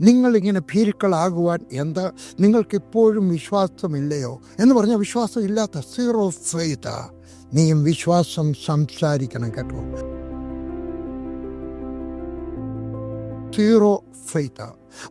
നിങ്ങളിങ്ങനെ ഭീരുക്കളാകുവാൻ എന്താ? നിങ്ങൾക്കിപ്പോഴും വിശ്വാസമില്ലയോ? എന്ന് പറഞ്ഞാൽ വിശ്വാസം ഇല്ലാത്ത സീറോ ഫെയ്ത നീയും വിശ്വാസം സംസാരിക്കണം കേട്ടോ. സീറോ ഫെയ്ത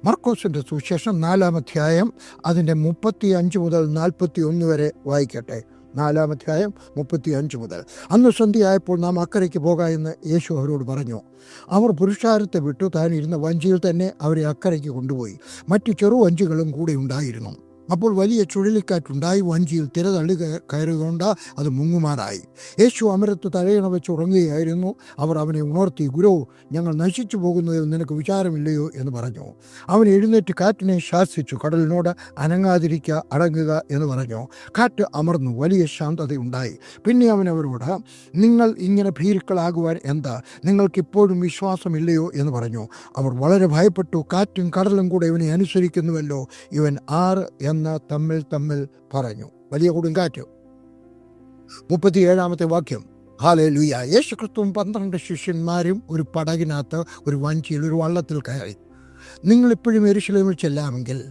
മർക്കോസിന്റെ സുവിശേഷം നാലാം അധ്യായം അതിന്റെ മുപ്പത്തി അഞ്ച് മുതൽ നാൽപ്പത്തി ഒന്ന് വരെ വായിക്കട്ടെ. നാലാം അധ്യായം മുപ്പത്തി അഞ്ച് മുതൽ. അന്ന് സന്ധ്യയായപ്പോൾ നാം അക്കരയ്ക്ക് പോകാം എന്ന് യേശു അവരോട് പറഞ്ഞു. അവർ പുരുഷാരത്തെ വിട്ടു താൻ ഇരുന്ന വഞ്ചിയിൽ തന്നെ അവരെ അക്കരയ്ക്ക് കൊണ്ടുപോയി. മറ്റു ചെറു വഞ്ചികളും കൂടെ ഉണ്ടായിരുന്നു. അപ്പോൾ വലിയ ചുഴലിക്കാറ്റുണ്ടായി വഞ്ചിയിൽ തിര തള്ളി കയറുകൊണ്ട് അത് മുങ്ങുമാറായി. യേശു അമരത്ത് തലയിണ വെച്ച് ഉറങ്ങുകയായിരുന്നു. അവർ അവനെ ഉണർത്തി ഗുരു ഞങ്ങൾ നശിച്ചു പോകുന്നതിൽ നിനക്ക് വിചാരമില്ലയോ? എന്ന് പറഞ്ഞു. അവൻ എഴുന്നേറ്റ് കാറ്റിനെ ശാസിച്ചു. കടലിനോട് അനങ്ങാതിരിക്കുക അടങ്ങുക എന്ന് പറഞ്ഞു. കാറ്റ് അമർന്നു. വലിയ ശാന്തതയുണ്ടായി. പിന്നെ അവൻ അവരോട് നിങ്ങൾ ഇങ്ങനെ ഭീരുക്കളാകുവാൻ എന്താ? നിങ്ങൾക്കിപ്പോഴും വിശ്വാസമില്ലയോ? എന്ന് പറഞ്ഞു. അവർ വളരെ ഭയപ്പെട്ടു. കാറ്റും കടലും കൂടെ ഇവനെ അനുസരിക്കുന്നുവല്ലോ. ഇവൻ ആറ് എന്ന് തമ്മിൽ തമ്മിൽ പറഞ്ഞു. വലിയ കൊടുങ്കാറ്റ്. മുപ്പത്തിയേഴാമത്തെ വാക്യം. ഹാലേ ലുയ യേശു ക്രിസ്തുവും പന്ത്രണ്ട് ശിഷ്യന്മാരും ഒരു പടകിനകത്ത് ഒരു വഞ്ചിയിൽ ഒരു വള്ളത്തിൽ കയറി. നിങ്ങളിപ്പോഴും എരുശലേമിൽ ചെല്ലാമെങ്കിൽ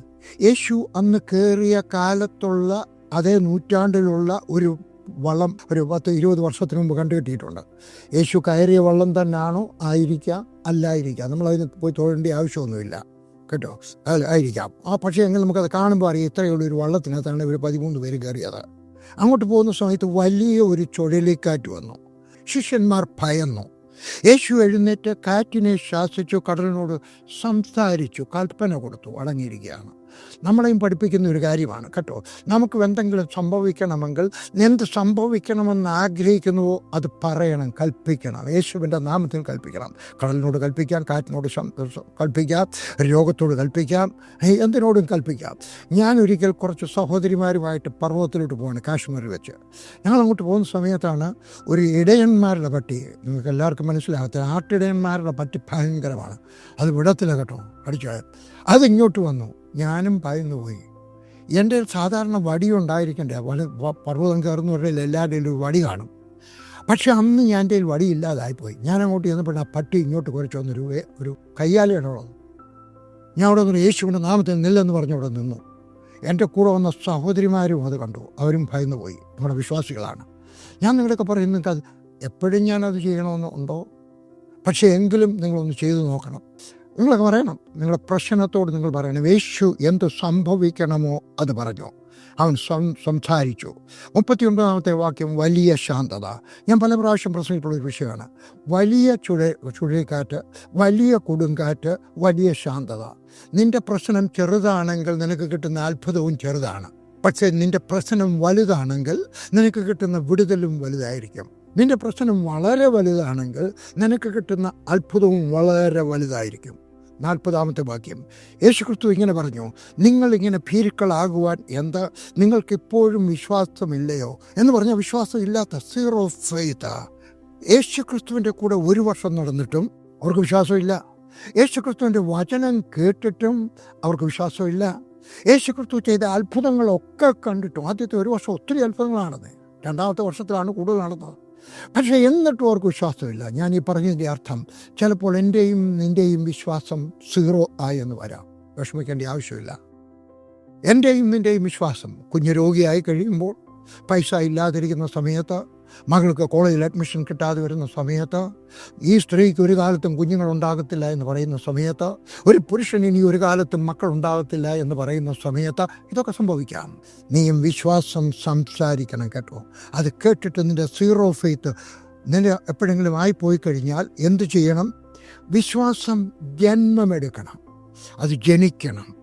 യേശു അന്ന് കയറിയ കാലത്തുള്ള അതേ നൂറ്റാണ്ടിലുള്ള ഒരു വള്ളം ഒരു പത്ത് ഇരുപത് വർഷത്തിന് മുമ്പ് കണ്ടുകിട്ടിയിട്ടുണ്ട്. യേശു കയറിയ വള്ളം തന്നെയാണോ ആയിരിക്കാം. അല്ലായിരിക്കാം. നമ്മളതിന് പോയി തൊഴേണ്ട ആവശ്യമൊന്നുമില്ല. കേട്ടോ? ആയിരിക്കാം. ആ പക്ഷേ എങ്കിൽ നമുക്കത് കാണുമ്പോൾ അറിയാം ഇത്രയുള്ള ഒരു വള്ളത്തിനകത്താണ് ഇവർ പതിമൂന്ന് പേര് കയറിയത്. അങ്ങോട്ട് പോകുന്ന സമയത്ത് വലിയ ഒരു ചുഴലിക്കാറ്റ് വന്നു. ശിഷ്യന്മാർ ഭയന്നു. യേശു എഴുന്നേറ്റ് കാറ്റിനെ ശാസിച്ചു കടലിനോട് സംസാരിച്ചു കൽപ്പന കൊടുത്തു അടങ്ങിയിരിക്കുകയാണ്. നമ്മളെയും പഠിപ്പിക്കുന്ന ഒരു കാര്യമാണ് കേട്ടോ. നമുക്ക് എന്തെങ്കിലും സംഭവിക്കണമെങ്കിൽ എന്ത് സംഭവിക്കണമെന്ന് ആഗ്രഹിക്കുന്നുവോ അത് പറയണം കൽപ്പിക്കണം. യേശുവിന്റെ നാമത്തിൽ കൽപ്പിക്കണം. കടലിനോട് കൽപ്പിക്കാം കാറ്റിനോട് കൽപ്പിക്കാം രോഗത്തോട് കൽപ്പിക്കാം എന്തിനോടും കൽപ്പിക്കാം. ഞാൻ ഒരിക്കൽ കുറച്ച് സഹോദരിമാരുമായിട്ട് പർവതത്തിലോട്ട് പോവാണ് കാശ്മീരിൽ വെച്ച്. ഞങ്ങൾ അങ്ങോട്ട് പോകുന്ന സമയത്താണ് ഒരു ഇടയന്മാരുടെ പട്ടി നിങ്ങൾക്ക് എല്ലാവർക്കും മനസ്സിലാകത്തില്ല ആട്ടിടയന്മാരുടെ പട്ടി ഭയങ്കരമാണ്. അത് വിടത്തില്ല കേട്ടോ അടിച്ചു അതിങ്ങോട്ട് വന്നു. ഞാനും ഭയന്നു പോയി എന്റെ സാധാരണ വടി ഉണ്ടായിരിക്കണ്ടേ? വല പർവതം പറഞ്ഞാൽ എല്ലാവരുടെയും ഒരു വടി കാണും. പക്ഷെ അന്ന് ഞാൻ എന്റെ കയ്യിൽ വടി ഇല്ലാതായിപ്പോയി. ഞാൻ അങ്ങോട്ട് ചെന്നപ്പോൾ ആ പട്ടി ഇങ്ങോട്ട് കുറച്ച് വന്നൊരു ഒരു ഒരു കയ്യാലയാണുള്ളത് ഞാൻ അവിടെ നിന്ന് യേശുവിന്റെ നാമത്തിൽ നില്ലെന്ന് പറഞ്ഞ് അവിടെ നിന്നു. എന്റെ കൂടെ വന്ന സഹോദരിമാരും അത് കണ്ടു. അവരും ഭയന്നു പോയി നമ്മുടെ വിശ്വാസികളാണ്. ഞാൻ നിങ്ങളൊക്കെ പറയും നിങ്ങൾക്ക് അത് എപ്പോഴും ഞാനത് ചെയ്യണമെന്ന് ഉണ്ടോ? പക്ഷേ എങ്കിലും നിങ്ങളൊന്ന് ചെയ്തു നോക്കണം. നിങ്ങളൊക്കെ പറയണം. നിങ്ങളുടെ പ്രശ്നത്തോട് നിങ്ങൾ പറയണം. യേശു എന്ത് സംഭവിക്കണമോ അത് പറഞ്ഞു. അവൻ സം സംസാരിച്ചു. മുപ്പത്തി ഒൻപതാമത്തെ വാക്യം വലിയ ശാന്തത. ഞാൻ പല പ്രാവശ്യം പ്രസംഗിച്ചിട്ടുള്ള ഒരു വിഷയമാണ്. വലിയ ചുഴ ചുഴലിക്കാറ്റ് വലിയ കൊടുങ്കാറ്റ് വലിയ ശാന്തത. നിന്റെ പ്രശ്നം ചെറുതാണെങ്കിൽ നിനക്ക് കിട്ടുന്ന അത്ഭുതവും ചെറുതാണ്. പക്ഷേ നിന്റെ പ്രശ്നം വലുതാണെങ്കിൽ നിനക്ക് കിട്ടുന്ന വിടുതലും വലുതായിരിക്കും. നിന്റെ പ്രശ്നം വളരെ വലുതാണെങ്കിൽ നിനക്ക് കിട്ടുന്ന അത്ഭുതവും വളരെ വലുതായിരിക്കും. നാൽപ്പതാമത്തെ വാക്യം. യേശുക്രിസ്തു ഇങ്ങനെ പറഞ്ഞു നിങ്ങൾ ഇങ്ങനെ ഭീരുക്കളാകുവാൻ എന്താ? നിങ്ങൾക്ക് നിങ്ങൾക്കിപ്പോഴും വിശ്വാസമില്ലയോ? എന്ന് പറഞ്ഞാൽ വിശ്വാസം ഇല്ലാത്ത സീറോ ഫെയ്ത്ത് യേശുക്രിസ്തുവിന്റെ കൂടെ ഒരു വർഷം നടന്നിട്ടും അവർക്ക് വിശ്വാസമില്ല. യേശുക്രിസ്തുവിന്റെ വചനം കേട്ടിട്ടും അവർക്ക് വിശ്വാസമില്ല. യേശുക്രിസ്തു ചെയ്ത അത്ഭുതങ്ങളൊക്കെ കണ്ടിട്ടും. ആദ്യത്തെ ഒരു വർഷം ഒത്തിരി അത്ഭുതങ്ങളാണെന്ന്. രണ്ടാമത്തെ വർഷത്തിലാണ് കൂടുതൽ നടന്നത്. പക്ഷേ എന്നിട്ടും അവർക്ക് വിശ്വാസമില്ല. ഞാൻ ഈ പറഞ്ഞതിന്റെ അർത്ഥം ചിലപ്പോൾ എന്റെയും നിന്റെയും വിശ്വാസം സീറോ ആയെന്ന് വരാം. വിഷമിക്കേണ്ട ആവശ്യമില്ല. എന്റെയും നിന്റെയും വിശ്വാസം കുഞ്ഞ് രോഗിയായി കഴിയുമ്പോൾ പൈസ ഇല്ലാതിരിക്കുന്ന സമയത്ത് മകൾക്ക് കോളേജിൽ അഡ്മിഷൻ കിട്ടാതെ വരുന്ന സമയത്ത് ഈ സ്ത്രീക്ക് ഒരു കാലത്തും കുഞ്ഞുങ്ങളുണ്ടാകത്തില്ല എന്ന് പറയുന്ന സമയത്ത് ഒരു പുരുഷൻ ഇനി ഒരു കാലത്തും മക്കളുണ്ടാകത്തില്ല എന്ന് പറയുന്ന സമയത്ത് ഇതൊക്കെ സംഭവിക്കാം. നീയും വിശ്വാസം സംസാരിക്കണം കേട്ടോ. അത് കേട്ടിട്ട് നിന്റെ സീറോ ഫെയ്ത്ത് നിന്റെ എപ്പോഴെങ്കിലും ആയിപ്പോയി കഴിഞ്ഞാൽ എന്ത് ചെയ്യണം? വിശ്വാസം ജന്മമെടുക്കണം. അത് ജനിക്കണം.